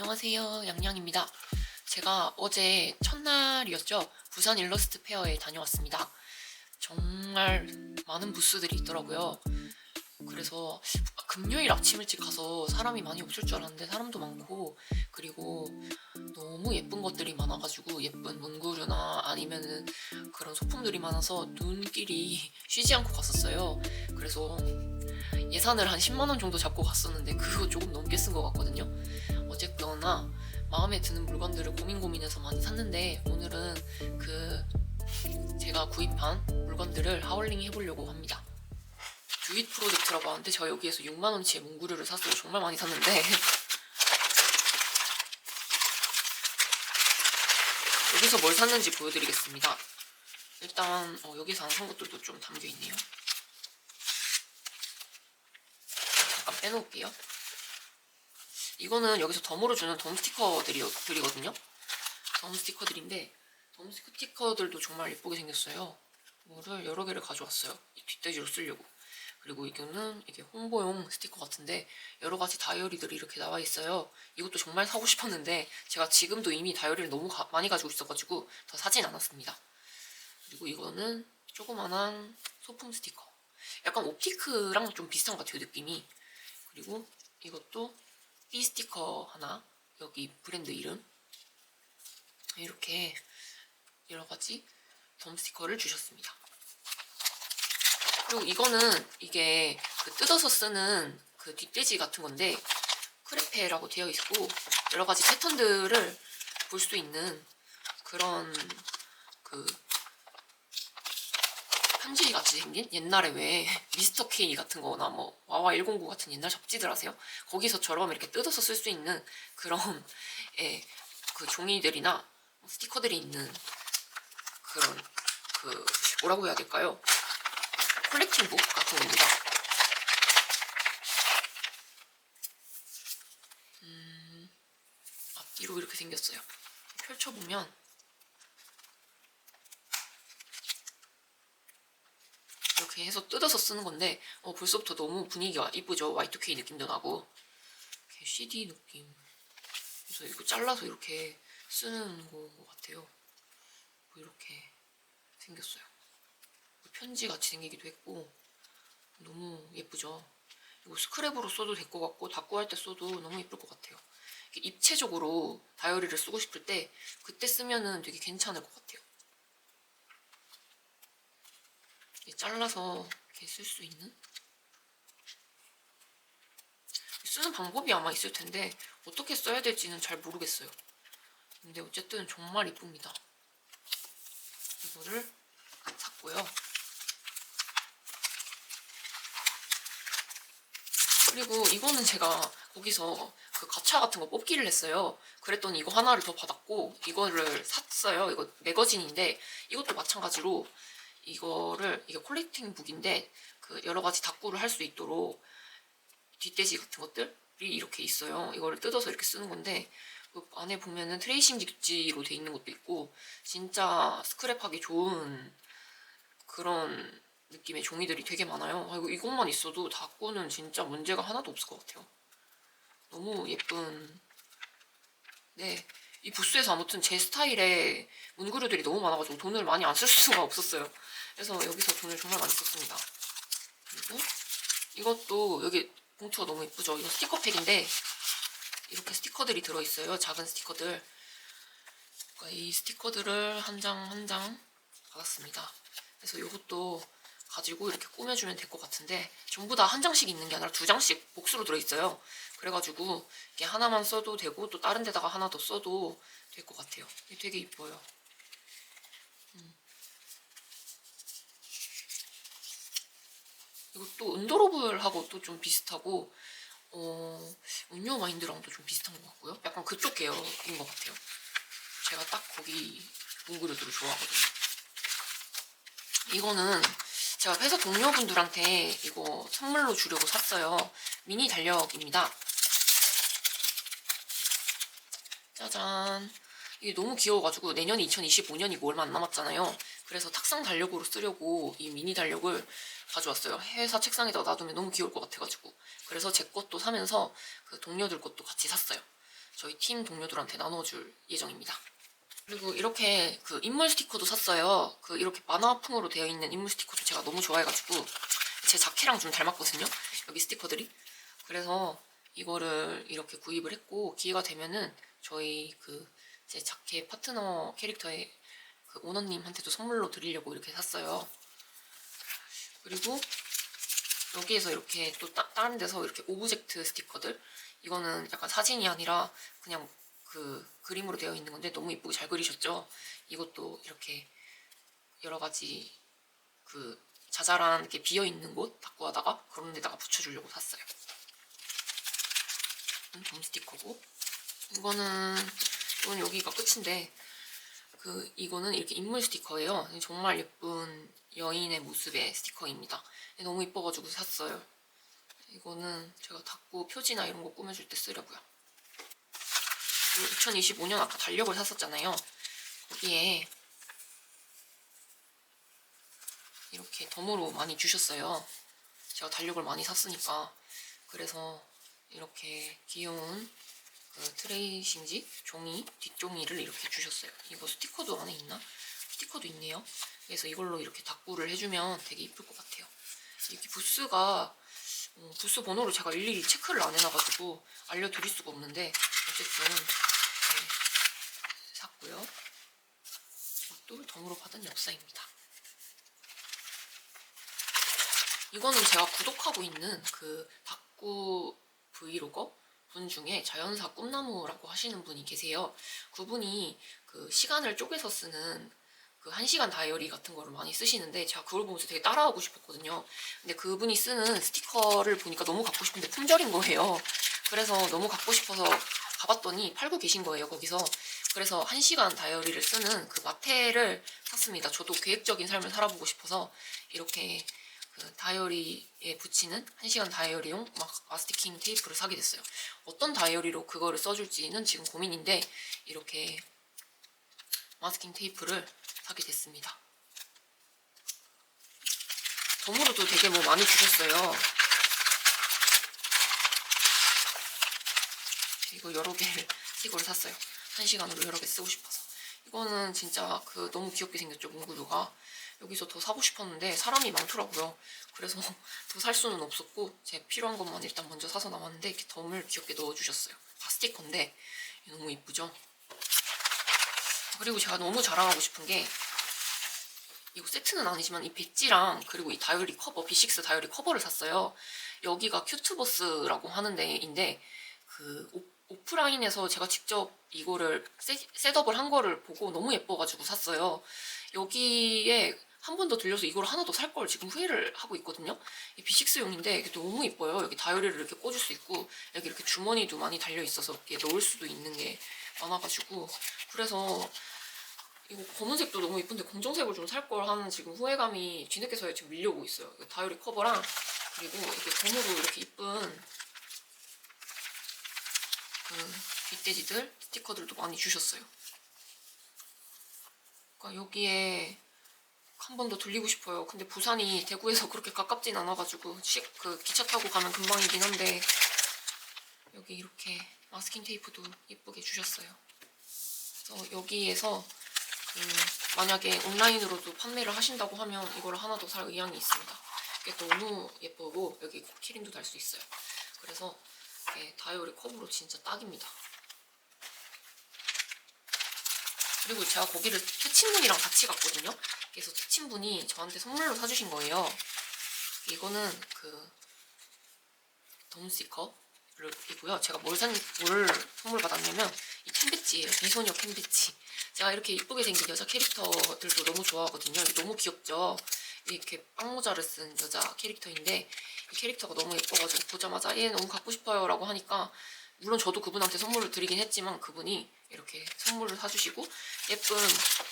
안녕하세요. 양양입니다. 제가 어제 첫날이었죠. 부산 일러스트 페어에 다녀왔습니다. 정말 많은 부스들이 있더라고요. 그래서 금요일 아침 일찍 가서 사람이 많이 없을 줄 알았는데 사람도 많고 그리고 너무 예쁜 것들이 많아가지고 예쁜 문구류나 아니면은 그런 소품들이 많아서 눈길이 쉬지 않고 갔었어요. 그래서 예산을 한 10만 원 정도 잡고 갔었는데 그거 조금 넘게 쓴 것 같거든요. 어쨌거나 마음에 드는 물건들을 고민 고민해서 많이 샀는데 오늘은 그 제가 구입한 물건들을 하울링 해보려고 합니다. 듀잇 프로 젝트라고 하는데 저 여기에서 6만 원치의 문구류를 샀어요. 정말 많이 샀는데 여기서 뭘 샀는지 보여드리겠습니다. 일단 어, 여기서 안 산 것들도 좀 담겨 있네요. 잠깐 빼놓을게요. 이거는 여기서 덤으로 주는 덤 스티커들이거든요. 덤 스티커들인데 덤 스티커들도 정말 예쁘게 생겼어요. 이거를 여러 개를 가져왔어요. 이 뒷돼지로 쓰려고. 그리고 이거는 이게 홍보용 스티커 같은데 여러 가지 다이어리들이 이렇게 나와 있어요. 이것도 정말 사고 싶었는데 제가 지금도 이미 다이어리를 너무 가- 많이 가지고 있어가지고 더 사진 않았습니다. 그리고 이거는 조그만한 소품 스티커. 약간 옵티크랑 좀 비슷한 것 같아요 느낌이. 그리고 이것도 B 스티커 하나 여기 브랜드 이름 이렇게 여러 가지 덤 스티커를 주셨습니다. 그리고 이거는 이게 그 뜯어서 쓰는 그 뒷돼지 같은 건데 크레페라고 되어 있고 여러 가지 패턴들을 볼 수 있는 그런 그 편지 같이 생긴 옛날에 왜 미스터 K 같은 거나 뭐 와와 109 같은 옛날 잡지들 아세요? 거기서처럼 이렇게 뜯어서 쓸 수 있는 그런 예, 그 종이들이나 스티커들이 있는 그런 그 뭐라고 해야 될까요? 콜렉팅북 같은 겁니다. 음, 앞뒤로 이렇게 생겼어요. 펼쳐보면 해서 뜯어서 쓰는 건데 어, 벌써부터 너무 분위기가 이쁘죠. Y2K 느낌도 나고 이렇게 CD 느낌. 그래서 이거 잘라서 이렇게 쓰는 거 같아요. 뭐 이렇게 생겼어요. 편지 같이 생기기도 했고 너무 예쁘죠. 이거 스크랩으로 써도 될 것 같고 닦고 할 때 써도 너무 예쁠 것 같아요. 입체적으로 다이어리를 쓰고 싶을 때 그때 쓰면은 되게 괜찮을 것 같아요. 이렇게 잘라서 이렇게 쓸 수 있는 쓰는 방법이 아마 있을 텐데 어떻게 써야 될지는 잘 모르겠어요. 근데 어쨌든 정말 이쁩니다. 이거를 샀고요. 그리고 이거는 제가 거기서 그 가차 같은 거 뽑기를 했어요. 그랬더니 이거 하나를 더 받았고 이거를 샀어요. 이거 매거진인데 이것도 마찬가지로 이거를 이게 콜렉팅 북인데 그 여러 가지 다꾸를 할 수 있도록 뒷돼지 같은 것들이 이렇게 있어요. 이거를 뜯어서 이렇게 쓰는 건데 그 안에 보면은 트레이싱 직지로 돼 있는 것도 있고 진짜 스크랩하기 좋은 그런 느낌의 종이들이 되게 많아요. 아이고 이것만 있어도 다꾸는 진짜 문제가 하나도 없을 것 같아요. 너무 예쁜. 네. 이 부스에서 아무튼 제 스타일의 문구류들이 너무 많아가지고 돈을 많이 안 쓸 수가 없었어요. 그래서 여기서 돈을 정말 많이 썼습니다. 그리고 이것도 여기 봉투가 너무 예쁘죠? 이거 스티커팩인데 이렇게 스티커들이 들어있어요. 작은 스티커들. 그러니까 이 스티커들을 한 장 한장 받았습니다. 그래서 이것도 가지고 이렇게 꾸며주면 될 것 같은데 전부 다 한 장씩 있는 게 아니라 두 장씩 복수로 들어있어요. 그래가지고 이게 하나만 써도 되고 또 다른 데다가 하나 더 써도 될 것 같아요. 되게 이뻐요. 음. 이것도 은도로블하고 또 좀 비슷하고 어, 음료 마인드랑도 좀 비슷한 것 같고요. 약간 그쪽 계열인 것 같아요. 제가 딱 거기 문구류들을 좋아하거든요. 이거는 제가 회사 동료분들한테 이거 선물로 주려고 샀어요. 미니 달력입니다. 짜잔. 이게 너무 귀여워가지고 내년이 2025년이고 얼마 안 남았잖아요. 그래서 탁상 달력으로 쓰려고 이 미니 달력을 가져왔어요. 회사 책상에다 놔두면 너무 귀여울 것 같아가지고. 그래서 제 것도 사면서 그 동료들 것도 같이 샀어요. 저희 팀 동료들한테 나눠줄 예정입니다. 그리고 이렇게 그 인물 스티커도 샀어요. 그 이렇게 만화풍으로 되어 있는 인물 스티커도 제가 너무 좋아해가지고 제 자켓랑 좀 닮았거든요. 여기 스티커들이. 그래서 이거를 이렇게 구입을 했고 기회가 되면은 저희 그 제 자켓 파트너 캐릭터의 그 오너님한테도 선물로 드리려고 이렇게 샀어요. 그리고 여기에서 이렇게 또 따, 다른 데서 이렇게 오브젝트 스티커들 이거는 약간 사진이 아니라 그냥 그 그림으로 되어 있는 건데 너무 이쁘게 잘 그리셨죠? 이것도 이렇게 여러 가지 그 자잘한 이렇게 비어 있는 곳 닦고 하다가 그런 데다가 붙여주려고 샀어요. 음, 점 스티커고 이거는 이건 여기가 끝인데 그 이거는 이렇게 인물 스티커예요. 정말 예쁜 여인의 모습의 스티커입니다. 너무 이뻐가지고 샀어요. 이거는 제가 닦고 표지나 이런 거 꾸며줄 때 쓰려고요. 2025년 아까 달력을 샀었잖아요. 거기에 이렇게 덤으로 많이 주셨어요. 제가 달력을 많이 샀으니까 그래서 이렇게 귀여운 그 트레이싱지 종이 뒷종이를 이렇게 주셨어요. 이거 스티커도 안에 있나? 스티커도 있네요. 그래서 이걸로 이렇게 닦고를 해주면 되게 이쁠 것 같아요. 이렇게 부스가 어, 부스 번호를 제가 일일이 체크를 안 해놔가지고 알려드릴 수가 없는데 어쨌든 네, 샀고요. 이것도 덤으로 받은 엽사입니다. 이거는 제가 구독하고 있는 그 닭구 브이로거 분 중에 자연사 꿈나무라고 하시는 분이 계세요. 그분이 그 시간을 쪼개서 쓰는 그 한시간 다이어리 같은 거를 많이 쓰시는데 제가 그걸 보면서 되게 따라하고 싶었거든요. 근데 그분이 쓰는 스티커를 보니까 너무 갖고 싶은데 품절인 거예요. 그래서 너무 갖고 싶어서 가봤더니 팔고 계신 거예요, 거기서. 그래서 한시간 다이어리를 쓰는 그 마테를 샀습니다. 저도 계획적인 삶을 살아보고 싶어서 이렇게 그 다이어리에 붙이는 한시간 다이어리용 막 마스티킹 테이프를 사게 됐어요. 어떤 다이어리로 그거를 써줄지는 지금 고민인데 이렇게 마스킹 테이프를 사게 됐습니다. 덤으로도 되게 뭐 많이 주셨어요. 이거 여러 개를 이걸 샀어요. 한 시간으로 여러 개 쓰고 싶어서. 이거는 진짜 그 너무 귀엽게 생겼죠 문구류가. 여기서 더 사고 싶었는데 사람이 많더라고요. 그래서 더 살 수는 없었고 제 필요한 것만 일단 먼저 사서 남았는데 이렇게 덤을 귀엽게 넣어주셨어요. 다 스티커인데 너무 이쁘죠? 그리고 제가 너무 자랑하고 싶은 게 이거 세트는 아니지만 이 배지랑 그리고 이 다이어리 커버 B6 다이어리 커버를 샀어요. 여기가 큐트버스라고 하는 데인데 그 오, 오프라인에서 제가 직접 이거를 셋, 셋업을 한 거를 보고 너무 예뻐가지고 샀어요. 여기에 한 번 더 들려서 이걸 하나 더 살 걸 지금 후회를 하고 있거든요. 이 B6용인데 이게 너무 이뻐요. 여기 다이어리를 이렇게 꽂을 수 있고 여기 이렇게 주머니도 많이 달려 있어서 이렇게 넣을 수도 있는 게 많아가지고 그래서 이거 검은색도 너무 이쁜데 검정색을 좀 살 걸 하는 지금 후회감이 뒤늦게서 지금 밀려오고 있어요. 다이어리 커버랑 그리고 이렇게 검으로 이렇게 이쁜 그 빗돼지들 스티커들도 많이 주셨어요. 그러니까 여기에 한 번 더 들리고 싶어요. 근데 부산이 대구에서 그렇게 가깝진 않아가지고 시, 그 기차 타고 가면 금방이긴 한데 여기 이렇게 마스킹 테이프도 예쁘게 주셨어요. 그래서 여기에서 그 만약에 온라인으로도 판매를 하신다고 하면 이걸 하나 더 살 의향이 있습니다. 이게 너무 예쁘고 여기 키링도 달 수 있어요. 그래서 이게 다이어리 컵으로 진짜 딱입니다. 그리고 제가 거기를 퇴친분이랑 같이 갔거든요. 그래서 퇴친분이 저한테 선물로 사주신 거예요. 이거는 그 덤스티커이고요. 제가 뭘, 산, 뭘 선물 받았냐면 이 캔배지예요. 미소녀 캔배지. 제가 이렇게 이쁘게 생긴 여자 캐릭터들도 너무 좋아하거든요. 너무 귀엽죠? 이렇게 빵모자를 쓴 여자 캐릭터인데 이 캐릭터가 너무 예뻐가지고 보자마자 얘 너무 갖고 싶어요 라고 하니까 물론 저도 그분한테 선물을 드리긴 했지만 그분이 이렇게 선물을 사주시고 예쁜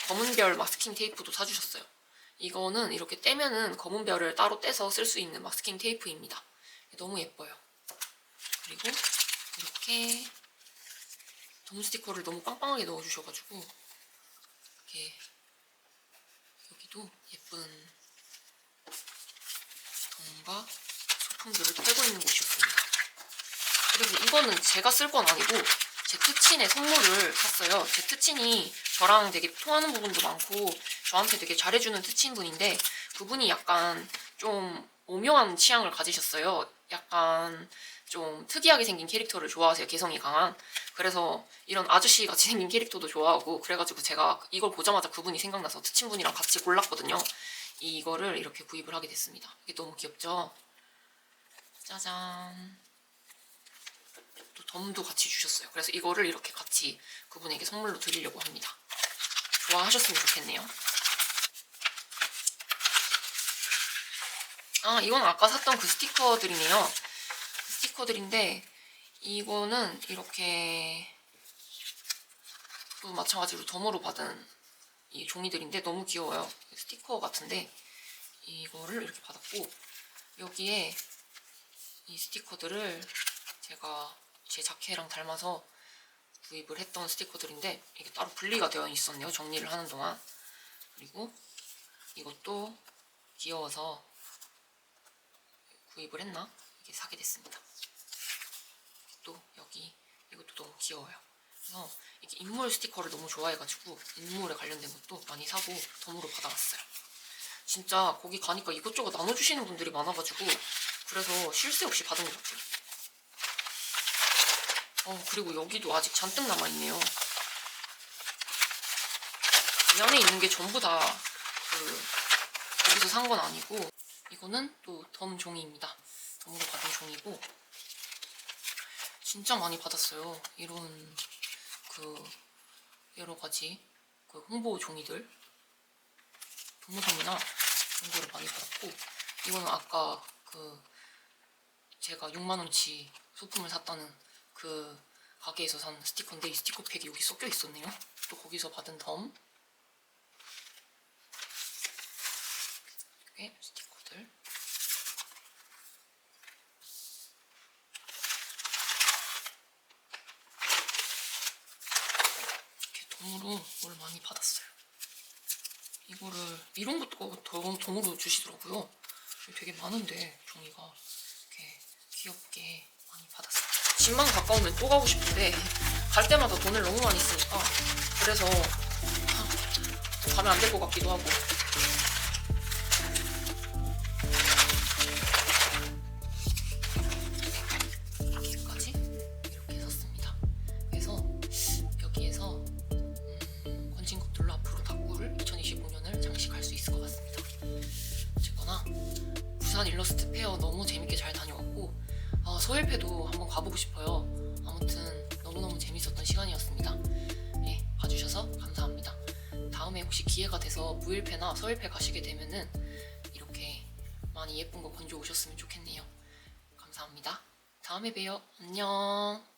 검은 별 마스킹 테이프도 사주셨어요. 이거는 이렇게 떼면은 검은 별을 따로 떼서 쓸 수 있는 마스킹 테이프입니다. 너무 예뻐요. 그리고 이렇게 덤 스티커를 너무 빵빵하게 넣어주셔가지고 이렇게 여기도 예쁜 덤과 소품들을 떼고 있는 곳이었습니다. 그리고 이거는 제가 쓸 건 아니고 제 특친의 선물을 샀어요. 제 특친이 저랑 되게 통하는 부분도 많고 저한테 되게 잘해주는 특친 분인데 그분이 약간 좀 오묘한 취향을 가지셨어요. 약간 좀 특이하게 생긴 캐릭터를 좋아하세요. 개성이 강한. 그래서 이런 아저씨 같이 생긴 캐릭터도 좋아하고 그래가지고 제가 이걸 보자마자 그분이 생각나서 특친분이랑 같이 골랐거든요. 이거를 이렇게 구입을 하게 됐습니다. 이게 너무 귀엽죠? 짜잔. 또 덤도 같이 주셨어요. 그래서 이거를 이렇게 같이 그분에게 선물로 드리려고 합니다. 좋아하셨으면 좋겠네요. 아, 이건 아까 샀던 그 스티커들이네요. 그 스티커들인데 이거는 이렇게 또 마찬가지로 덤으로 받은 이 종이들인데 너무 귀여워요. 스티커 같은데 이거를 이렇게 받았고 여기에 이 스티커들을 제가 제 자켓랑 닮아서 구입을 했던 스티커들인데 이게 따로 분리가 되어 있었네요. 정리를 하는 동안. 그리고 이것도 귀여워서 구입을 했나? 이게 사게 됐습니다. 또 여기 이것도 너무 귀여워요. 그래서 이게 인물 스티커를 너무 좋아해가지고 인물에 관련된 것도 많이 사고 덤으로 받아왔어요. 진짜 거기 가니까 이것저것 나눠주시는 분들이 많아가지고 그래서 쉴 새 없이 받은 것 같아요. 어, 그리고 여기도 아직 잔뜩 남아있네요. 이 안에 있는 게 전부 다 그, 여기서 산 건 아니고, 이거는 또 덤 종이입니다. 덤으로 받은 종이고, 진짜 많이 받았어요. 이런, 그, 여러 가지, 그 홍보 종이들. 동무성이나 이런 거를 많이 받았고, 이거는 아까 그, 제가 6만원치 소품을 샀다는 그 가게에서 산 스티커인데 이 스티커 팩이 여기 섞여 있었네요. 또 거기서 받은 덤. 이렇게 스티커 덤으로 뭘 많이 받았어요. 이거를 이런 것도 덤- 덤으로 주시더라고요. 되게 많은데 종이가 이렇게 귀엽게 많이 받았어요. 집만 가까우면 또 가고 싶은데 갈 때마다 돈을 너무 많이 쓰니까 그래서 아, 가면 안 될 것 같기도 하고 부산 일러스트 페어 너무 재밌게 잘 다녀왔고 아, 서일패도 한번 가보고 싶어요. 아무튼 너무너무 재밌었던 시간이었습니다. 네, 봐주셔서 감사합니다. 다음에 혹시 기회가 돼서 무일패나 서일패 가시게 되면은 이렇게 많이 예쁜 거 건져 오셨으면 좋겠네요. 감사합니다. 다음에 봬요. 안녕.